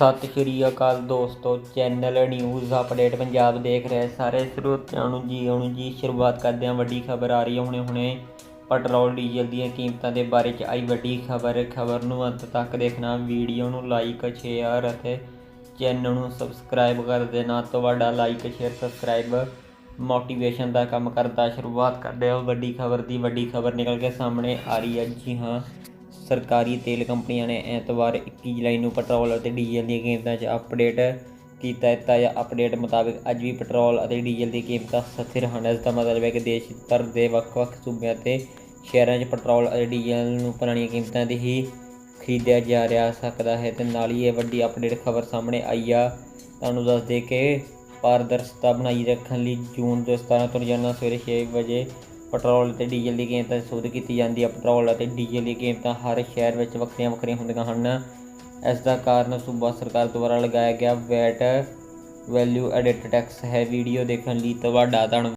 ਸਤਿ ਸ਼੍ਰੀ ਅਕਾਲ ਦੋਸਤੋ, channel news update Punjab ਦੇਖ ਰਹੇ ਸਾਰੇ ਸਰੋਤਿਆਂ ਨੂੰ ਜੀ ਆਉਣ ਜੀ ਸ਼ੁਰੂਆਤ ਕਰਦੇ ਹਾਂ। ਵੱਡੀ ਖਬਰ ਆ ਰਹੀ ਹੈ ਹੁਣੇ ਹੁਣੇ। ਪੈਟਰੋਲ, ਡੀਜ਼ਲ ਦੀਆਂ ਕੀਮਤਾਂ ਦੇ ਬਾਰੇ ਚ ਆਈ ਵੱਡੀ ਖਬਰ। ਖਬਰ ਨੂੰ ਅੰਤ ਤੱਕ ਦੇਖਣਾ, ਵੀਡੀਓ ਨੂੰ ਲਾਈਕ ਸ਼ੇਅਰ ਅਤੇ ਚੈਨਲ ਨੂੰ ਸਬਸਕ੍ਰਾਈਬ ਕਰ ਦੇਣਾ। ਤੁਹਾਡਾ ਲਾਈਕ ਸ਼ੇਅਰ ਸਬਸਕ੍ਰਾਈਬ ਮੋਟੀਵੇਸ਼ਨ ਦਾ ਕੰਮ ਕਰਦਾ। ਸ਼ੁਰੂਆਤ ਕਰਦੇ ਹਾਂ। ਵੱਡੀ ਖਬਰ ਦੀ ਵੱਡੀ ਖਬਰ ਨਿਕਲ ਕੇ ਸਾਹਮਣੇ ਆ ਰਹੀ ਹੈ। ਜੀ ਹਾਂ ਸਰਕਾਰੀ ਤੇਲ ਕੰਪਨੀਆਂ ਨੇ ਐਤਵਾਰ 21 ਜੁਲਾਈ ਨੂੰ ਪੈਟਰੋਲ ਅਤੇ ਡੀਜ਼ਲ ਦੀਆਂ ਕੀਮਤਾਂ 'ਚ ਅਪਡੇਟ ਕੀਤਾ ਹੈ। ਤਾਜ਼ਾ ਅਪਡੇਟ ਮੁਤਾਬਕ ਅੱਜ ਵੀ ਪੈਟਰੋਲ ਅਤੇ ਡੀਜ਼ਲ ਦੀ ਕੀਮਤਾਂ ਸਥਿਰ ਹਨ। ਇਸ ਦਾ ਮਤਲਬ ਹੈ ਕਿ ਦੇਸ਼ ਭਰ ਦੇ ਵੱਖ-ਵੱਖ ਸੂਬਿਆਂ ਤੇ ਸ਼ਹਿਰਾਂ 'ਚ ਪੈਟਰੋਲ ਅਤੇ ਡੀਜ਼ਲ ਨੂੰ ਪੁਰਾਣੀਆਂ ਕੀਮਤਾਂ ਤੇ ਹੀ ਖਰੀਦਿਆ ਜਾ ਰਿਹਾ ਸਕਦਾ ਹੈ। ਤੇ ਨਾਲ ਹੀ ਇਹ ਵੱਡੀ ਅਪਡੇਟ ਖਬਰ ਸਾਹਮਣੇ ਆਈ ਆ। ਤੁਹਾਨੂੰ ਦੱਸ ਦੇ ਕਿ ਪਾਰਦਰਸ਼ਤਾ ਬਣਾਈ ਰੱਖਣ ਲਈ ਜੂਨ ਦੇ 17 ਤੋਂ ਰੋਜ਼ਾਨਾ ਸਵੇਰੇ 6 ਵਜੇ ਪੈਟਰੋਲ ਤੇ ਡੀਜ਼ਲ ਦੀ ਕੀਮਤ ਸੋਧ ਕੀਤੀ ਜਾਂਦੀ ਹੈ ਪੈਟਰੋਲ ਅਤੇ ਡੀਜ਼ਲ ਦੀ ਕੀਮਤਾਂ ਹਰ ਸ਼ਹਿਰ ਵਿੱਚ ਵੱਖਰੀਆਂ ਵੱਖਰੀਆਂ ਹੁੰਦੀਆਂ ਹਨ। ਇਸ ਦਾ ਕਾਰਨ ਸੂਬਾ ਸਰਕਾਰ ਦੁਆਰਾ ਲਗਾਇਆ ਗਿਆ ਵੈਟ ਵੈਲਿਊ ਐਡਿਟ ਟੈਕਸ ਹੈ। ਵੀਡੀਓ ਦੇਖਣ ਲਈ ਤੁਹਾਡਾ ਧੰਨਵਾਦ।